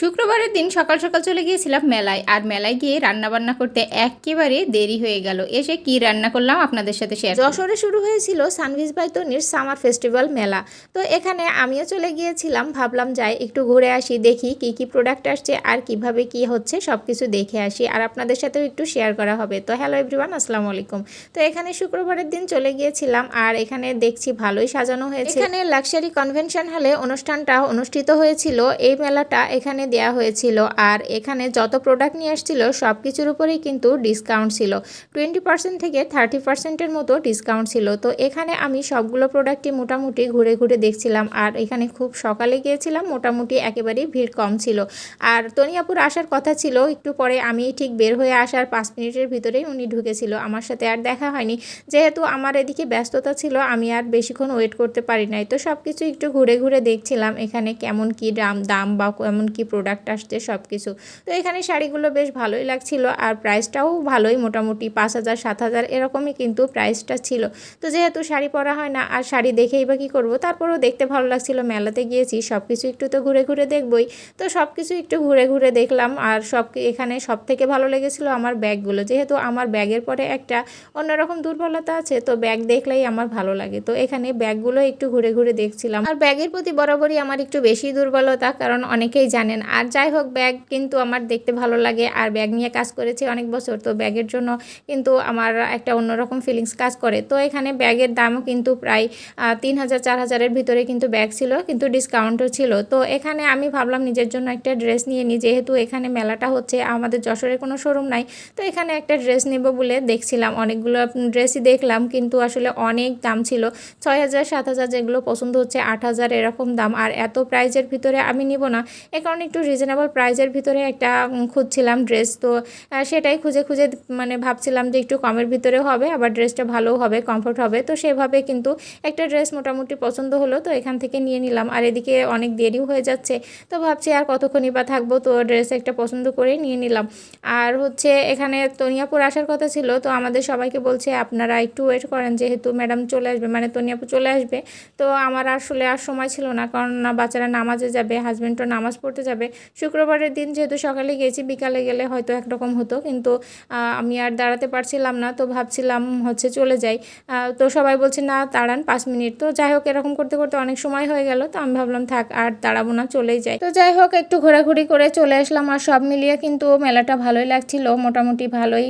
শুক্রবারের দিন সকাল সকাল চলে গিয়েছিলাম মেলায়। আর মেলায় গিয়ে রান্না বান্না করতে একেবারে দেরি হয়ে গেল। এসে কি রান্না করলাম আপনাদের সাথে শেয়ার যশোরে শুরু হয়েছিল সানভিজ বাই তনির সামার ফেস্টিভ্যাল মেলা। তো এখানে আমিও চলে গিয়েছিলাম ভাবলাম যাই একটু ঘুরে আসি দেখি কি কি প্রোডাক্ট আসছে আর কীভাবে কি হচ্ছে সব কিছু দেখে আসি। আর আপনাদের সাথেও একটু শেয়ার করা হবে। তো হ্যালো এভরিওয়ান আসসালামু আলাইকুম। তো এখানে শুক্রবারের দিন চলে গিয়েছিলাম আর এখানে দেখছি ভালোই সাজানো হয়েছে। এখানে লাক্সারি কনভেনশন হলে অনুষ্ঠানটা অনুষ্ঠিত হয়েছিল। এই মেলাটা এখানে দেয়া হয়েছিল। আর এখানে যত প্রোডাক্ট নিয়ে আসছিল সব কিছুর উপরেই কিন্তু ডিসকাউন্ট ছিল। টোয়েন্টি পার্সেন্ট থেকে থার্টি পার্সেন্টের মতো ডিসকাউন্ট ছিল। তো এখানে আমি সবগুলো প্রোডাক্টই মোটামুটি ঘুরে ঘুরে দেখছিলাম। আর এখানে খুব সকালে গিয়েছিলাম, মোটামুটি একেবারেই ভিড় কম ছিল। আর তনিয়াপুর আসার কথা ছিল, একটু পরে আমি ঠিক বের হয়ে আসার পাঁচ মিনিটের ভিতরেই উনি ঢুকেছিল। আমার সাথে আর দেখা হয়নি। যেহেতু আমার এদিকে ব্যস্ততা ছিল, আমি আর বেশিক্ষণ ওয়েট করতে পারি নাই। তো সব কিছু একটু ঘুরে ঘুরে দেখছিলাম, এখানে কেমন কি দাম দাম বা কেমন কি প্রোডাক্ট আসছে সব কিছু তো এখানে শাড়িগুলো বেশ ভালোই লাগছিল আর প্রাইসটাও ভালোই মোটামুটি পাঁচ হাজার, সাত হাজার এরকমই কিন্তু প্রাইসটা ছিল। তো যেহেতু শাড়ি পরা হয় না, আর শাড়ি দেখেই বা কী করব, তারপরেও দেখতে ভালো লাগছিল। মেলাতে গিয়েছি সব কিছু একটু তো ঘুরে ঘুরে দেখবই। তো সব কিছু একটু ঘুরে ঘুরে দেখলাম আর সব এখানে সব থেকে ভালো লেগেছিল আমার ব্যাগগুলো। যেহেতু আমার ব্যাগের পরে একটা অন্যরকম দুর্বলতা আছে, তো ব্যাগ দেখলেই আমার ভালো লাগে। তো এখানে ব্যাগগুলো একটু ঘুরে ঘুরে দেখছিলাম। আর ব্যাগের প্রতি বরাবরই আমার একটু বেশি দুর্বলতা, কারণ অনেকেই জানেন আর যাই হোক, ব্যাগ কিন্তু আমার দেখতে ভালো লাগে। আর ব্যাগ নিয়ে কাজ করেছি অনেক বছর, তো ব্যাগের জন্য কিন্তু আমার একটা অন্যরকম ফিলিংস কাজ করে। তো এখানে ব্যাগের দামও কিন্তু প্রায় তিন হাজার, চার হাজারের ভিতরে কিন্তু ব্যাগ ছিল, কিন্তু ডিসকাউন্টও ছিল। তো এখানে আমি ভাবলাম নিজের জন্য একটা ড্রেস নিয়ে নিই যেহেতু এখানে মেলাটা হচ্ছে, আমাদের যশোরে কোনো শোরুম নাই। তো এখানে একটা ড্রেস নেব বলে দেখছিলাম, অনেকগুলো ড্রেসই দেখলাম, কিন্তু আসলে অনেক দাম ছিল। ছয় হাজার, সাত হাজার যেগুলো পছন্দ হচ্ছে, আট হাজার এরকম দাম। আর এত প্রাইজের ভিতরে আমি নিব না। এ কারণে রিজনেবল প্রাইজের ভিতরে একটা খুঁজছিলাম ড্রেস তো সেটাই খুঁজে খুঁজে মানে ভাবছিলাম যে একটু কমের ভিতরে হবে, আবার ড্রেসটা ভালো হবে কমফোর্ট হবে, তো সেভাবে কিন্তু একটা ড্রেস মোটামুটি পছন্দ হলো, তো এখান থেকে নিয়ে নিলাম। আর এদিকে অনেক দেরিও হয়ে যাচ্ছে, তো ভাবছি আর কতক্ষণই বা থাকব, তো ড্রেস একটা পছন্দ করে নিয়ে নিলাম। আর হচ্ছে এখানে তনিয়াপুর আসার কথা ছিল, তো আমাদের সবাইকে বলছে, আপনারা একটু ওয়েট করেন, যেহেতু ম্যাডাম চলে আসবে। মানে তনিয়াপুর চলে আসবে, তো আমার আসলে আর সময় ছিল না, কারণ বাচ্চারা নামাজে যাবে হাজব্যান্ডও নামাজ পড়তে যাবে শুক্রবারের দিন যেহেতু সকালে গেছি বিকালে গেলে হয়তো একরকম হতো, কিন্তু আমি আর দাঁড়াতে পারছিলাম না, তো ভাবছিলাম হচ্ছে চলে যাই। তো সবাই বলছে, না, দাঁড়ান পাঁচ মিনিট। তো যাই হোক, এরকম করতে করতে অনেক সময় হয়ে গেল, তো আমি ভাবলাম, থাক, আর দাঁড়াবো না, চলেই যাই। তো যাই হোক, একটু ঘোরাঘুরি করে চলে আসলাম আর সব মিলিয়ে কিন্তু মেলাটা ভালোই লাগছিল, মোটামুটি ভালোই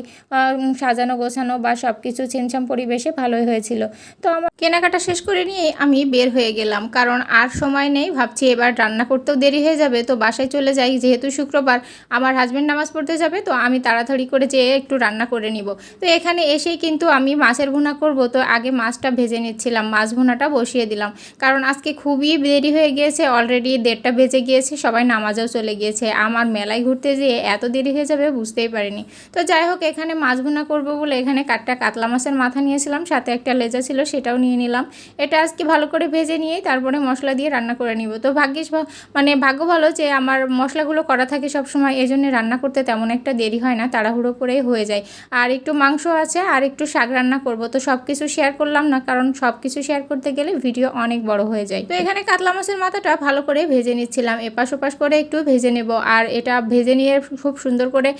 সাজানো গোছানো বা সব কিছু ছিনছাম পরিবেশে ভালোই হয়েছিল। তো আমার কেনাকাটা শেষ করে নিয়ে আমি বের হয়ে গেলাম, কারণ আর সময় নেই, ভাবছি এবার রান্না করতেও দেরি হয়ে যাবে, তো বাসায় চলে যাই, যেহেতু শুক্রবার আমার হাজব্যান্ড নামাজ পড়তে যাবে, তো আমি তাড়াতাড়ি করে যেয়ে একটু রান্না করে নিব। তো এখানে এসেই কিন্তু আমি মাছের ভুনা করব, তো আগে মাছটা ভেজে নিচ্ছিলাম, মাছ ভুনাটা বসিয়ে দিলাম। কারণ আজকে খুবই দেরি হয়ে গিয়েছে অলরেডি দেড়টা বেজে গিয়েছে, সবাই নামাজেও চলে গিয়েছে। আমার মেলায় ঘুরতে যেয়ে এত দেরি হয়ে যাবে, বুঝতেই পারিনি। তো যাই হোক, এখানে মাছ ভুনা করব বলে এখানে কাটটা কাতলা মাছের মাথা নিয়েছিলাম, সাথে একটা লেজা ছিল, সেটাও নিয়ে নিলাম। এটা আজকে ভালো করে ভেজে নিয়েই তারপরে মশলা দিয়ে রান্না করে নিব। তো ভাগ্যিস মানে ভাগ্য ভালো যে আমার মশলাগুলো করা থাকে সব সময় এই জন্য রান্না করতে তেমন একটা দেরি হয় না, তাড়াহুড়ো করেই হয়ে যায়। আর একটু মাংস আছে, আর একটু শাক রান্না করব। তো সব কিছু শেয়ার করলাম না, কারণ সব কিছু শেয়ার করতে গেলে ভিডিও অনেক বড় হয়ে যায়। তো এখানে কাতলা মাছের মাথাটা ভালো করে ভেজে নিচ্ছিলাম। এপাশ ওপাশ করে একটু ভেজে নেব। আর এটা ভেজে নিয়ে খুব সুন্দর করে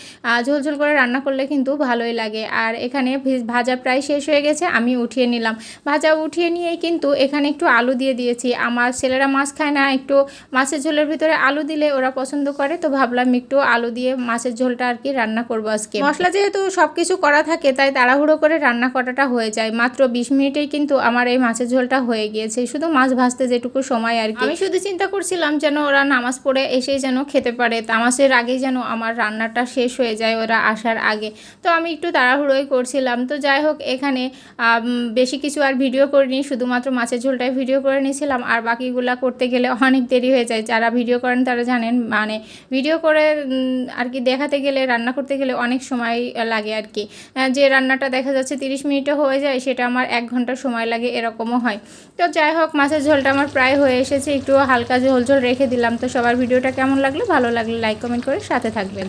ঝোল ঝোল করে রান্না করলে কিন্তু ভালোই লাগে। আর এখানে ভাজা প্রায় শেষ হয়ে গেছে, আমি উঠিয়ে নিলাম। ভাজা উঠিয়ে নিয়েই কিন্তু এখানে একটু আলু দিয়ে দিয়েছি। আমার ছেলেরা মাছ খায় না, একটু মাছের ঝোলের ভিতরে আলু দিলে ওরা পছন্দ করে, তো ভাবলাম একটু আলু দিয়ে মাছের ঝোলটা আর কি রান্না করব আজকে। মশলা যেহেতু সব কিছু করা থাকে, তাই তাড়াহুড়ো করে রান্না করাটা হয়ে যায়। মাত্র বিশ মিনিটেই কিন্তু আমার এই মাছের ঝোলটা হয়ে গিয়েছে। শুধু মাছ ভাজতে যেটুকু সময় আর কি। আমি শুধু চিন্তা করছিলাম যেন ওরা নামাজ পড়ে এসেই যেন খেতে পারে। তামাজের আগেই যেন আমার রান্নাটা শেষ হয়ে যায় ওরা আসার আগে। তো আমি একটু তাড়াহুড়োই করছিলাম। তো যাই হোক, এখানে বেশি কিছু আর ভিডিও করিনি। শুধুমাত্র মাছের ঝোলটাই ভিডিও করে নিয়েছিলাম। আর বাকিগুলা করতে গেলে অনেক দেরি হয়ে যায়। যারা ভিডিও করেন তারা জানেন মানে ভিডিও করে আর কি দেখাতে গেলে, রান্না করতে গেলে অনেক সময় লাগে আর কি। যে রান্নাটা দেখা যাচ্ছে তিরিশ মিনিটে হয়ে যায়, সেটা আমার এক ঘণ্টা সময় লাগে, এরকমও হয়। তো যাই হোক, মাছের ঝোলটা আমার প্রায় হয়ে এসেছে, একটু হালকা ঝোল ঝোল রেখে দিলাম। তো সবার ভিডিওটা কেমন লাগল? ভালো লাগলে লাইক কমেন্ট করে সাথে থাকবেন।